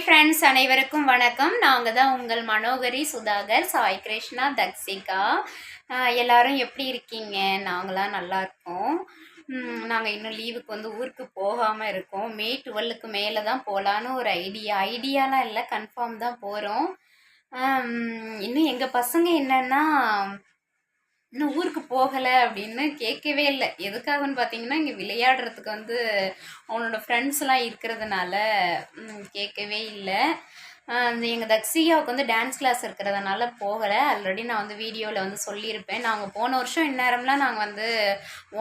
Hi friends அனைவருக்கும் வணக்கம். நாங்கள் தான் உங்கள் மனோகரி சுதாகர் சாய் கிருஷ்ணா தக்ஷிகா. எல்லோரும் எல்லாரும் எப்படி இருக்கீங்க? நாங்களாம் நல்லா இருக்கோம். நாங்கள் இன்னும் லீவுக்கு வந்து ஊருக்கு போகாமல் இருக்கோம். மே டுவெல்லுக்கு மேலே தான் போகலான்னு ஒரு ஐடியா. ஐடியாலாம் இல்லை கன்ஃபார்ம் தான் போகிறோம் இன்னும் எங்கள் பசங்க என்னென்னா இன்னும் ஊருக்கு போகலை அப்படின்னு கேட்கவே இல்லை. எதுக்காகன்னு பார்த்தீங்கன்னா இங்கே விளையாடுறதுக்கு வந்து அவனோட ஃப்ரெண்ட்ஸ்லாம் இருக்கிறதுனால கேட்கவே இல்லை. எங்கள் தக்ஷிகாவுக்கு வந்து டான்ஸ் கிளாஸ் இருக்கிறதுனால போகலை. ஆல்ரெடி நான் வந்து வீடியோவில் வந்து சொல்லியிருப்பேன். நாங்கள் போன வருஷம் இந்நேரம்லாம் நாங்கள் வந்து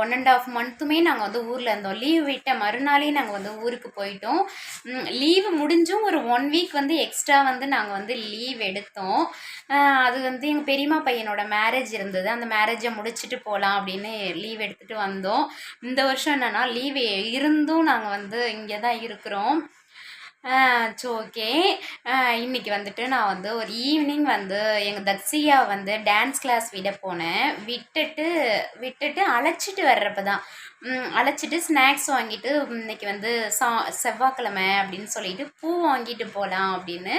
ஒன் அண்ட் ஆஃப் மந்த்துமே நாங்கள் வந்து ஊரில் இருந்தோம். லீவ் விட்ட மறுநாளே நாங்கள் வந்து ஊருக்கு போயிட்டோம். லீவு முடிஞ்சும் ஒரு ஒன் வீக் வந்து எக்ஸ்ட்ரா வந்து நாங்கள் வந்து லீவ் எடுத்தோம். அது வந்து எங்கள் பெரியம்மா பையனோட மேரேஜ் இருந்தது. அந்த மேரேஜை முடிச்சுட்டு போகலாம் அப்படின்னு லீவ் எடுத்துகிட்டு வந்தோம். இந்த வருஷம் என்னென்னா லீவ் இருந்தும் நாங்கள் வந்து இங்கே தான் இருக்கிறோம். ஸோ ஓகே இன்னைக்கு வந்துட்டு நான் வந்து ஒரு ஈவினிங் வந்து எங்கள் தக்ஸியா வந்து டான்ஸ் கிளாஸ் விட போனேன். விட்டுட்டு விட்டுட்டு அழைச்சிட்டு வர்றப்ப தான் அழைச்சிட்டு ஸ்நாக்ஸ் வாங்கிட்டு இன்னைக்கு வந்து சா செவ்வாய்க்கிழமை அப்படின்னு சொல்லிட்டு பூ வாங்கிட்டு போகலாம் அப்படின்னு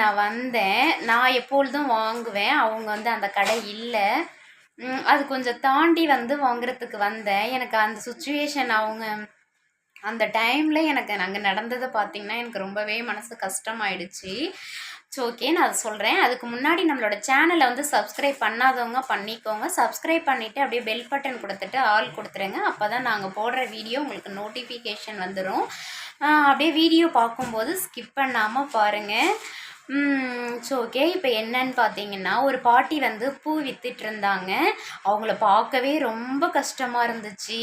நான் வந்தேன். நான் எப்பொழுதும் வாங்குவேன். அவங்க வந்து அந்த கடை இல்லை. அது கொஞ்சம் தாண்டி வந்து வாங்குறதுக்கு வந்தேன். எனக்கு அந்த சுச்சுவேஷன் அவங்க அந்த டைமில் எனக்கு அங்கே நடந்ததை பார்த்தீங்கன்னா எனக்கு ரொம்பவே மனசு கஷ்டமாயிடுச்சு. ஸோ ஓகே நான் அதை சொல்கிறேன் அதுக்கு முன்னாடி நம்மளோட சேனலை வந்து சப்ஸ்கிரைப் பண்ணாதவங்க பண்ணிக்கோங்க. சப்ஸ்கிரைப் பண்ணிவிட்டு அப்படியே பெல் பட்டன் கொடுத்துட்டு ஆல் கொடுத்துருங்க. அப்போ தான் நாங்கள் போடுற வீடியோ உங்களுக்கு நோட்டிஃபிகேஷன் வந்துடும் அப்படியே வீடியோ பார்க்கும்போது ஸ்கிப் பண்ணாமல் பாருங்கள் ஸோ ஓகே இப்போ என்னன்னு பார்த்தீங்கன்னா ஒரு பாட்டி வந்து பூ வித்துட்டு இருந்தாங்க அவங்கள பார்க்கவே ரொம்ப கஷ்டமாக இருந்துச்சு.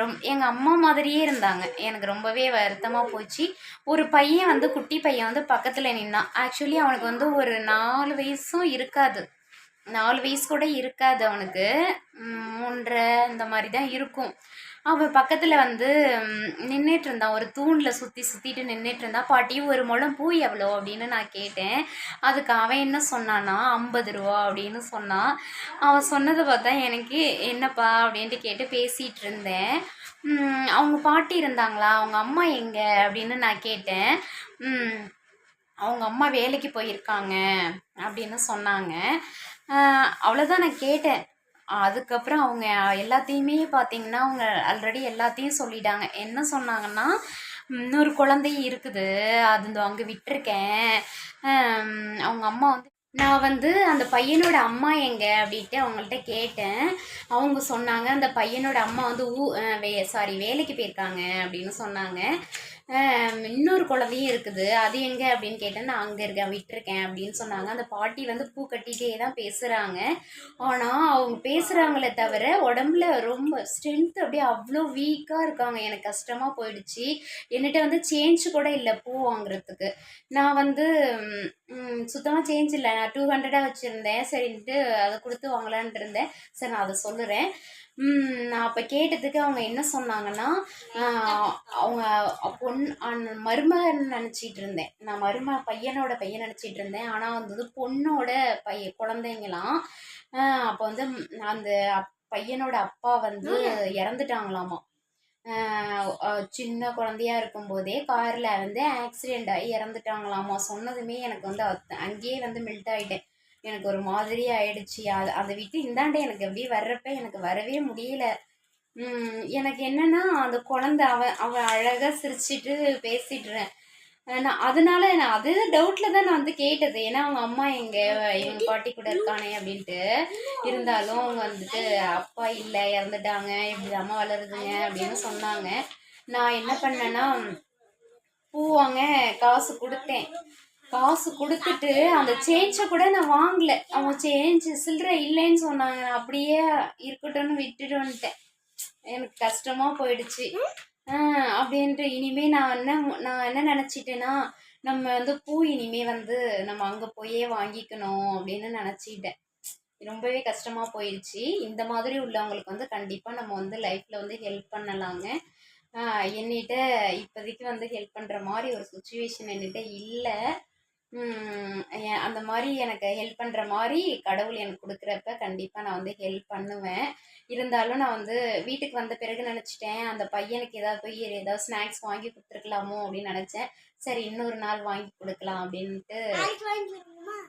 ரொம் எங்கள் அம்மா மாதிரியே இருந்தாங்க. எனக்கு ரொம்பவே வருத்தமாக போச்சு. ஒரு பையன் வந்து குட்டி பையன் வந்து பக்கத்தில் நின்னான் ஆக்சுவலி அவனுக்கு வந்து ஒரு நாலு வயசும் இருக்காது. நாலு வயசு கூட இருக்காது அவனுக்கு. மூன்றரை இந்த மாதிரி தான் இருக்கும். அவன் பக்கத்தில் வந்து நின்றுட்டு இருந்தான் ஒரு தூணில் சுற்றி சுற்றிட்டு நின்றுட்டு இருந்தான் பாட்டி ஒரு முழம் பூ எவ்வளோ அப்படின்னு நான் கேட்டேன். அதுக்கு அவன் என்ன சொன்னான்னா ஐம்பது ரூபா அப்படின்னு சொன்னான். அவன் சொன்னதை பார்த்தா எனக்கு என்னப்பா? அப்படின்ட்டு கேட்டு பேசிகிட்டு இருந்தேன். அவங்க பாட்டி இருந்தாங்களா? அவங்க அம்மா எங்கே? அப்படின்னு நான் கேட்டேன். அவங்க அம்மா வேலைக்கு போயிருக்காங்க அப்படின்னு சொன்னாங்க. அவ்வளோதான் நான் கேட்டேன். அதுக்கப்புறம் அவங்க எல்லாத்தையுமே பார்த்தீங்கன்னா அவங்க ஆல்ரெடி எல்லாத்தையும் சொல்லிட்டாங்க. என்ன சொன்னாங்கன்னா இன்னொரு குழந்தை இருக்குது. அது இந்த அங்கே விட்டுருக்கேன். அவங்க அம்மா வந்து நான் வந்து அந்த பையனோட அம்மா எங்க அப்படின்ட்டு அவங்கள்ட்ட கேட்டேன். அவங்க சொன்னாங்க அந்த பையனோட அம்மா வந்து ஊ வே சாரி வேலைக்கு போயிருக்காங்க அப்படின்னு சொன்னாங்க. இன்னொரு குழந்தையும் இருக்குது. அது எங்கே அப்படின்னு கேட்டேன் நான் அங்கே இருக்கேன் விட்டுருக்கேன் அப்படின்னு சொன்னாங்க. அந்த பாட்டி வந்து பூ கட்டிகிட்டே தான் பேசுகிறாங்க ஆனால் அவங்க பேசுகிறாங்களே தவிர உடம்புல ரொம்ப ஸ்ட்ரென்த் அப்படியே அவ்வளோ வீக்காக இருக்காங்க. எனக்கு கஷ்டமாக போயிடுச்சு. என்கிட்ட வந்து சேஞ்ச் கூட இல்லை பூ வாங்குறதுக்கு. நான் வந்து சுத்தமாக சேஞ்ச் இல்லை. நான் டூ ஹண்ட்ரடாக வச்சுருந்தேன். சரின்ட்டு அதை கொடுத்து வாங்கலான்ட்டு இருந்தேன் சரி நான் அதை சொல்லுறேன். நான் அப்போ கேட்டதுக்கு அவங்க என்ன சொன்னாங்கன்னா அவங்க பொன் அன்- மருமகன் நினச்சிட்டு இருந்தேன் நான் மரும பையனோட பையன் நினச்சிட்டு இருந்தேன் ஆனால் வந்து பொண்ணோட பைய குழந்தைங்களாம் அப்போ வந்து அந்த பையனோட அப்பா வந்து இறந்துட்டாங்களாமா. சின்ன குழந்தையா இருக்கும்போதே காரில் வந்து ஆக்சிடெண்ட் ஆகி இறந்துட்டாங்களாமா? சொன்னதுமே எனக்கு வந்து அத்- அங்கேயே வந்து மெல்ட் ஆகிட்டேன் எனக்கு ஒரு மாதிரி ஆயிடுச்சு. அது அதை விட்டு இந்தாண்டே எனக்கு அப்படியே வர்றப்ப எனக்கு வரவே முடியல. எனக்கு என்னன்னா அந்த குழந்தை அவன் அவன் அழகாக சிரிச்சிட்டு பேசிட்டுறேன் நான் அதனால நான் அது டவுட்டில் தான் நான் வந்து கேட்டது. ஏன்னா அவங்க அம்மா எங்க எங்க பாட்டி கூட இருக்கானே அப்படின்ட்டு. இருந்தாலும் அவங்க வந்துட்டு அப்பா இல்லை இறந்துட்டாங்க. இப்படி அம்மா வளருதுங்க அப்படின்னு சொன்னாங்க. நான் என்ன பண்ணேன்னா பூ வாங்க காசு கொடுத்தேன். காசு கொடுத்துட்டு அந்த சேஞ்சை கூட நான் வாங்கல. அவங்க சேஞ்சு சில்லற இல்லைன்னு சொன்னாங்க. நான் அப்படியே இருக்கட்டும்னு விட்டுட்டு வந்துட்டேன் எனக்கு கஷ்டமா போயிடுச்சு. அப்படின்ட்டு இனிமே நான் என்ன நான் என்ன நினச்சிட்டேன்னா நம்ம வந்து பூ இனிமே வந்து நம்ம அங்கே போயே வாங்கிக்கணும் அப்படின்னு நினச்சிட்டேன். ரொம்பவே கஷ்டமாக போயிடுச்சு இந்த மாதிரி உள்ளவங்களுக்கு வந்து கண்டிப்பாக நம்ம வந்து லைஃப்பில் வந்து ஹெல்ப் பண்ணலாங்க. என்னிட்ட இப்போதைக்கு வந்து ஹெல்ப் பண்ணுற மாதிரி ஒரு சுச்சுவேஷன் என்கிட்ட இல்லை. எ- அந்த மாதிரி எனக்கு ஹெல்ப் பண்ணுற மாதிரி கடவுள் எனக்கு கொடுக்குறப்ப கண்டிப்பாக நான் வந்து ஹெல்ப் பண்ணுவேன். இருந்தாலும் நான் வந்து வீட்டுக்கு வந்த பிறகு நினச்சிட்டேன். அந்த பையனுக்கு ஏதாவது போய் ஏதாவது ஸ்நாக்ஸ் வாங்கி கொடுத்துருக்கலாமோ அப்படின்னு நினச்சேன். சரி இன்னொரு நாள் வாங்கி கொடுக்கலாம் அப்படின்ட்டு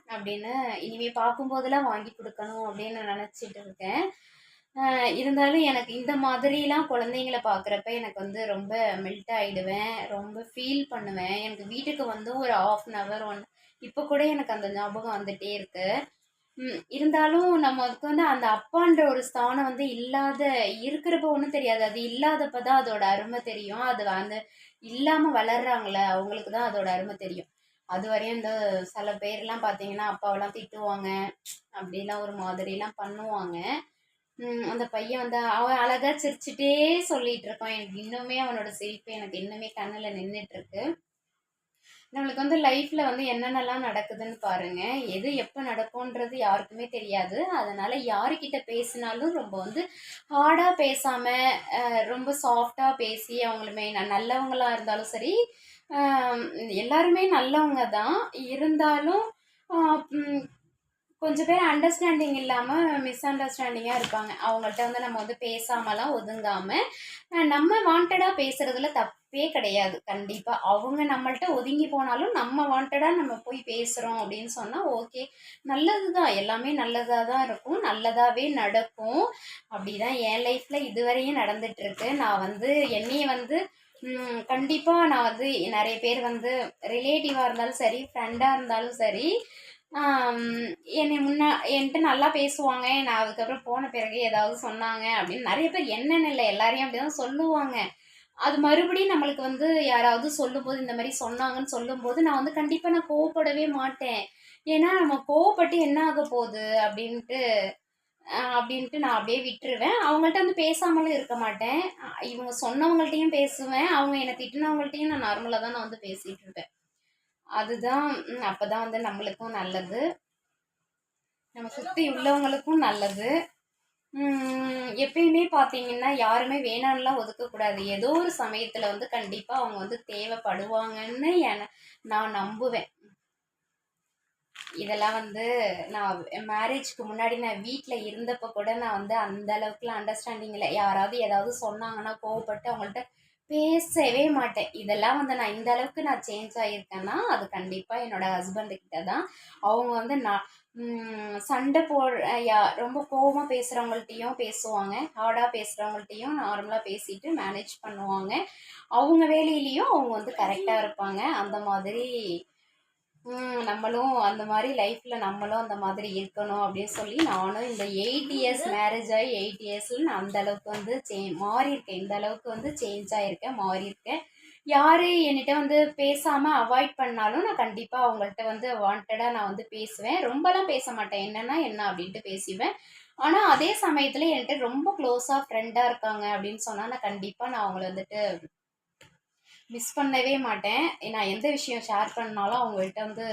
அப்படின்னு இனிமே பார்க்கும்போதெல்லாம் வாங்கி கொடுக்கணும் அப்படின்னு நினச்சிட்டு இருக்கேன். இருந்தாலும் எனக்கு இந்த மாதிரிலாம் குழந்தைங்கள பார்க்குறப்ப எனக்கு வந்து ரொம்ப மெல்ட் ஆகிடுவேன் ரொம்ப ஃபீல் பண்ணுவேன். எனக்கு வீட்டுக்கு வந்து ஒரு ஆஃப் அன் ஹவர் ஒன் இப்போ கூட எனக்கு அந்த ஞாபகம் வந்துகிட்டே இருக்குது இருந்தாலும் நமக்கு வந்து அந்த அப்பான்ற ஒரு ஸ்தானம் வந்து இல்லாத இருக்கிறப்ப ஒன்றும் தெரியாது. அது இல்லாதப்ப தான் அதோட அருமை தெரியும். அது அந்த இல்லாமல் வளர்றாங்களே அவங்களுக்கு தான் அதோட அருமை தெரியும். அது வரையும் இந்த சில பேர்லாம் பார்த்தீங்கன்னா அப்பாவெல்லாம் திட்டுவாங்க. அப்படிலாம் ஒரு மாதிரிலாம் பண்ணுவாங்க. அந்த பையன் வந்து அவன் அழகா சிரிச்சுட்டே சொல்லிட்டு இருக்கான் எனக்கு இன்னுமே அவனோட சிரிப்பு எனக்கு இன்னுமே கண்ணில் நின்றுட்டு இருக்கு நம்மளுக்கு வந்து லைஃப்ல வந்து என்னென்னலாம் நடக்குதுன்னு பாருங்க. எது எப்போ நடக்கும்ன்றது யாருக்குமே தெரியாது. அதனால யாருக்கிட்ட பேசினாலும் ரொம்ப வந்து ஹார்டாக பேசாம ரொம்ப சாஃப்டா பேசி அவங்களுமே நல்லவங்களாக நல்லவங்களா இருந்தாலும் சரி எல்லாருமே நல்லவங்க தான். இருந்தாலும் கொஞ்சம் பேர் அண்டர்ஸ்டாண்டிங் இல்லாமல் மிஸ் அண்டர்ஸ்டாண்டிங்காக இருப்பாங்க. அவங்கள்ட்ட வந்து நம்ம வந்து பேசாமலாம் ஒதுங்காமல் நம்ம வாண்டடாக பேசுறதுல தப்பே கிடையாது. கண்டிப்பாக அவங்க நம்மள்ட்ட ஒதுங்கி போனாலும் நம்ம வாண்டடாக நம்ம போய் பேசுகிறோம் அப்படின்னு சொன்னால் ஓகே நல்லது தான் எல்லாமே நல்லதாக தான் இருக்கும். நல்லதாகவே நடக்கும். அப்படி தான் என் லைஃப்பில் இதுவரையும் நடந்துட்டு நான் வந்து என்னையை வந்து கண்டிப்பாக நான் வந்து நிறைய பேர் வந்து ரிலேட்டிவாக இருந்தாலும் சரி ஃப்ரெண்டாக இருந்தாலும் சரி என்னை முன்னா என்கிட்ட நல்லா பேசுவாங்க. நான் அதுக்கப்புறம் போன பிறகு ஏதாவது சொன்னாங்க அப்படின்னு நிறைய பேர் என்னென்ன இல்லை எல்லாரையும் அப்படிதான் சொல்லுவாங்க. அது மறுபடியும் நம்மளுக்கு வந்து யாராவது சொல்லும்போது இந்த மாதிரி சொன்னாங்கன்னு சொல்லும்போது நான் வந்து கண்டிப்பாக நான் கோவப்படவே மாட்டேன். ஏன்னா நம்ம கோவப்பட்டு என்ன ஆக போகுது அப்படின்ட்டு அப்படின்ட்டு நான் அப்படியே விட்டுருவேன். அவங்கள்ட்ட வந்து பேசாமலும் இருக்க மாட்டேன். இவங்க சொன்னவங்கள்ட்டையும் பேசுவேன். அவங்க என்னை திட்டினவங்கள்ட்டையும் நான் நார்மலாக தான் நான் வந்து பேசிகிட்டு இருப்பேன். அதுதான் அப்போ அப்பதான் வந்து நம்மளுக்கும் நல்லது. நம்ம சுற்றி உள்ளவங்களுக்கும் நல்லது. எப்பயுமே பார்த்தீங்கன்னா யாருமே வேணான்னுலாம் ஒதுக்கக்கூடாது. ஏதோ ஒரு சமயத்தில் வந்து கண்டிப்பாக அவங்க வந்து தேவைப்படுவாங்கன்னு என நான் நம்புவேன். இதெல்லாம் வந்து நான் மேரேஜ்க்கு முன்னாடி நான் வீட்டில் இருந்தப்போ கூட நான் வந்து அந்த அளவுக்குலாம் அண்டர்ஸ்டாண்டிங் இல்லை. யாராவது ஏதாவது சொன்னாங்கன்னா கோவப்பட்டு அவங்கள்ட்ட பேசவே மாட்டேன். இதெல்லாம் வந்து நான் இந்த அளவுக்கு நான் சேஞ்ச் ஆகியிருக்கேன்னா அது கண்டிப்பாக என்னோட ஹஸ்பண்டு கிட்ட தான் அவங்க வந்து நான் சண்டை போ யா ரொம்ப கோபமாக பேசுகிறவங்கள்ட்டையும் பேசுவாங்க. ஹார்டாக பேசுகிறவங்கள்ட்டையும் நார்மலாக பேசிட்டு மேனேஜ் பண்ணுவாங்க. அவங்க வேலையிலையும் அவங்க வந்து கரெக்டாக இருப்பாங்க. அந்த மாதிரி நம்மளும் அந்த மாதிரி லைஃப்பில் நம்மளும் அந்த மாதிரி இருக்கணும் அப்படின்னு சொல்லி நானும் இந்த எயிட் இயர்ஸ் மேரேஜ் ஆகி எயிட் இயர்ஸில் நான் அந்த அளவுக்கு வந்து சே மாறியிருக்கேன் இந்த அளவுக்கு வந்து சேஞ்ச் ஆகியிருக்கேன் மாறியிருக்கேன் யார் என்கிட்ட வந்து பேசாமல் அவாய்ட் பண்ணாலும் நான் கண்டிப்பாக அவங்கள்ட்ட வந்து வாண்டடாக நான் வந்து பேசுவேன். ரொம்பலாம் பேச மாட்டேன். என்னன்னா என்ன அப்படின்ட்டு பேசுவேன் ஆனால் அதே சமயத்தில் என்கிட்ட ரொம்ப க்ளோஸாக ஃப்ரெண்டாக இருக்காங்க அப்படின்னு சொன்னால் நான் கண்டிப்பாக நான் அவங்கள வந்துட்டு மிஸ் பண்ணவே மாட்டேன். நான் எந்த விஷயம் ஷேர் பண்ணாலும் அவங்கள்ட்ட வந்து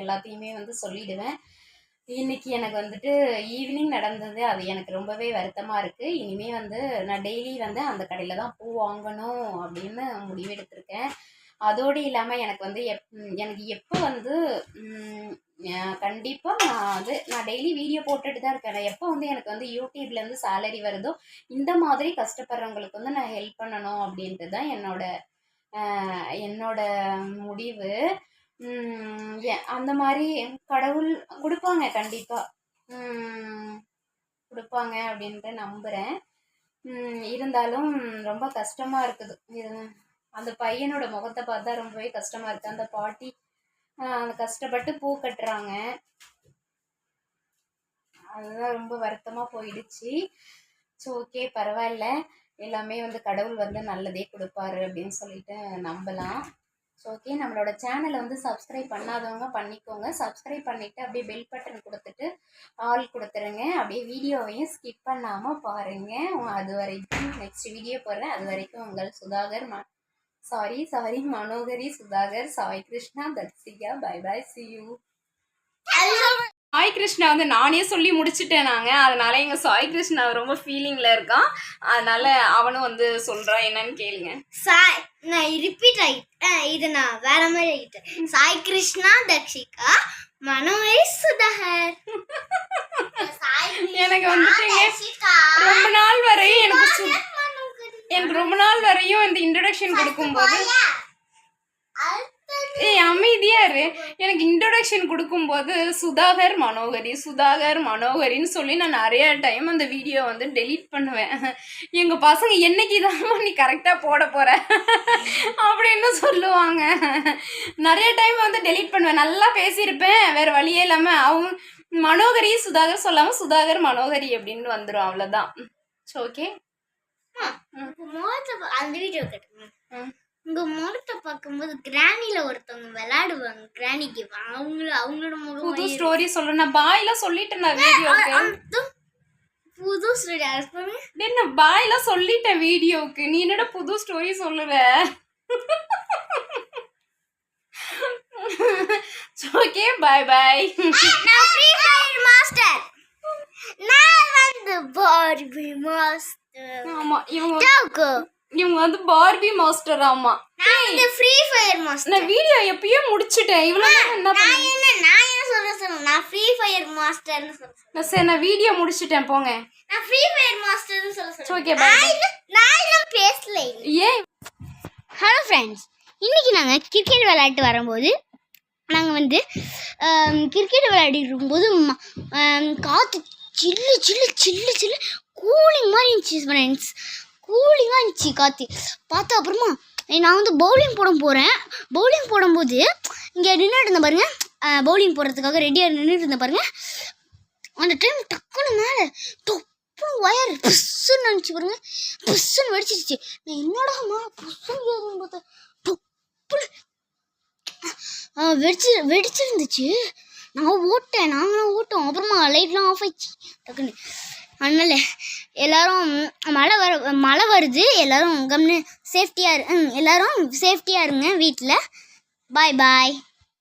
எல்லாத்தையுமே வந்து சொல்லிடுவேன். இன்னைக்கு எனக்கு வந்துட்டு ஈவினிங் நடந்தது. அது எனக்கு ரொம்பவே வருத்தமாக இருக்குது இனிமே வந்து நான் டெய்லி வந்து அந்த கடையில் தான் பூ வாங்கணும் அப்படின்னு முடிவெடுத்திருக்கேன். அதோடு இல்லாமல் எனக்கு வந்து எப் எனக்கு எப்போ வந்து கண்டிப்பாக நான் வந்து நான் டெய்லி வீடியோ போட்டுட்டு தான் இருக்கேன். நான் எப்போ வந்து எனக்கு வந்து யூடியூப்லேருந்து சேலரி வருதோ இந்த மாதிரி கஷ்டப்படுறவங்களுக்கு வந்து நான் ஹெல்ப் பண்ணணும் அப்படின்ட்டு தான் என்னோட என்னோட முடிவு எ- அந்த மாதிரி கடவுள் கொடுப்பாங்க கண்டிப்பாக கொடுப்பாங்க அப்படின்ட்டு நம்புகிறேன் இருந்தாலும் ரொம்ப கஷ்டமாக இருக்குது. அந்த பையனோட முகத்தை பார்த்தா ரொம்பவே கஷ்டமாக இருக்குது அந்த பாட்டி கஷ்டப்பட்டு பூ கட்டுறாங்க. அதுதான் ரொம்ப வருத்தமாக போயிடுச்சு. ஸோ ஓகே பரவாயில்ல. எல்லாமே வந்து கடவுள் வந்து நல்லதே கொடுப்பாரு அப்படின்னு சொல்லிட்டு நம்பலாம். ஸோ ஓகே நம்மளோட சேனலை வந்து சப்ஸ்கிரைப் பண்ணாதவங்க பண்ணிக்கோங்க. சப்ஸ்கிரைப் பண்ணிவிட்டு அப்படியே பெல் பட்டன் கொடுத்துட்டு ஆல் கொடுத்துருங்க. அப்படியே வீடியோவையும் ஸ்கிப் பண்ணாமல் பாருங்கள் அது வரைக்கும் நெக்ஸ்ட் வீடியோ போடுறேன். அது வரைக்கும் உங்கள் சுதாகர் ம sorry sorry Manohari Sudhakar Sai Krishna Tatsika bye bye see you Sai Krishna வந்து நானே சொல்லி முடிச்சிட்டேன் நாங்கள் அதனால எங்கள் சாய் கிருஷ்ணா ரொம்ப ஃபீலிங்கில் இருக்கான். அதனால அவனும் வந்து சொல்கிறான் என்னன்னு கேளுங்க. சாய் நான் ரிப்பீட் ஆகிட்டேன். இது நான் வேற மாதிரி ஆகிட்டேன். சாய் கிருஷ்ணா தக்ஷிகா மனோவை சுதாகர். எனக்கு வந்துட்டுங்க. ரொம்ப நாள் வரையும் எனக்கு எனக்கு ரொம்ப நாள் வரையும் இந்த இன்ட்ரடக்ஷன் கொடுக்கும்போது ஏய் அமைதியா இரு. எனக்கு இன்ட்ரடக்ஷன் கொடுக்கும்போது சுதாகர் மனோகரி சுதாகர் மனோகரின்னு சொல்லி நான் நிறைய டைம் அந்த வீடியோ வந்து டெலீட் பண்ணுவேன். எங்க பசங்க என்னைக்கு இதாம நீ கரெக்டா போட போற? அப்படின்னு சொல்லுவாங்க. நிறைய டைம் வந்து டெலீட் பண்ணுவேன். நல்லா பேசியிருப்பேன். வேற வழியே இல்லாம அவங்க மனோகரி சுதாகர் சொல்லாம சுதாகர் மனோகரி அப்படின்னு வந்துடும் அவ்வளவுதான். ஓகே அந்த வீடியோ. உங்க முகத்தை பார்க்கும்போது கிராணில ஒருத்தவங்க விளையாடுவாங்க. கிராணிக்கு அவங்கள அவங்களோட முகம் புது ஸ்டோரி சொல்லு நான் பாய்லாம் சொல்லிட்டேன் நான் வீடியோக்கு புது ஸ்டோரி நான் பாய்லாம் சொல்லிட்டேன் வீடியோக்கு நீ என்னடா புது ஸ்டோரி சொல்லுற? ஓகே பாய் பாய் நான் ஃப்ரீ ஃபயர் மாஸ்டர் நான் வந்து பார்பி மாஸ்டர் ஆமா இவங்க இவங்க வந்து பார்பி மாஸ்டர் ஆமா. நான் வந்து ஃப்ரீ ஃபயர் மாஸ்டர் நான் வீடியோ எப்பயோ முடிச்சிட்டேன். இவ்வளவு நேரம் என்ன பண்ண நான் என்ன நான் என்ன சொல்ல. சொல்லுங்க நான் ஃப்ரீ ஃபயர் மாஸ்டர்னு சொல்ல. சொல்லுங்க நான் சரி நான் வீடியோ முடிச்சிட்டேன் போங்க. நான் ஃப்ரீ ஃபயர் மாஸ்டர்னு சொல்ல சொல்லுங்க ஓகே பாய் நான் இன்னும் பேசல ஏன் ஹலோ ஃப்ரெண்ட்ஸ் இன்னைக்கு நாங்கள் கிரிக்கெட் விளையாட்டு வரும்போது நாங்கள் வந்து கிரிக்கெட் விளையாடிட்டு இருக்கும்போது ஆம், காற்று சில்லு சில்லு சில்லு சில்லு கூலிங் மாதிரி இருந்துச்சு ஃப்ரெண்ட்ஸ் கூலிங்காக இருந்துச்சு காற்று பார்த்தா அப்புறமா நான் வந்து பவுலிங் போட போகிறேன் பவுலிங் போடும்போது இங்கே நின்றுட்டு இருந்தேன் பாருங்க பவுலிங் போடுறதுக்காக ரெடியாக நின்றுட்டு இருந்தேன் பாருங்க அந்த டைம் டக்குன்னு மேலே டொப்புன்னு ஒயர் புஷ்ஷுன்னு நினச்சி பாருங்க புஷ்ஷுன்னு வெடிச்சிருச்சு. நான் என்னடாமா புஷ்ஷுன்னு பார்த்தேன் பார்த்தா வெடிச்சு வெடிச்சிருந்துச்சு. நான் ஓட்டேன் நாங்களாம் ஓட்டோம். அப்புறமா லைட்லாம் ஆஃப் ஆயிடுச்சு. டக்குன்னு. அதனால எல்லாரும் மழை வர மழை வருது எல்லாரும் கம்னு சேஃப்டியாக இரு ம், எல்லாரும் சேஃப்டியாக இருங்க வீட்டில் பாய் பாய்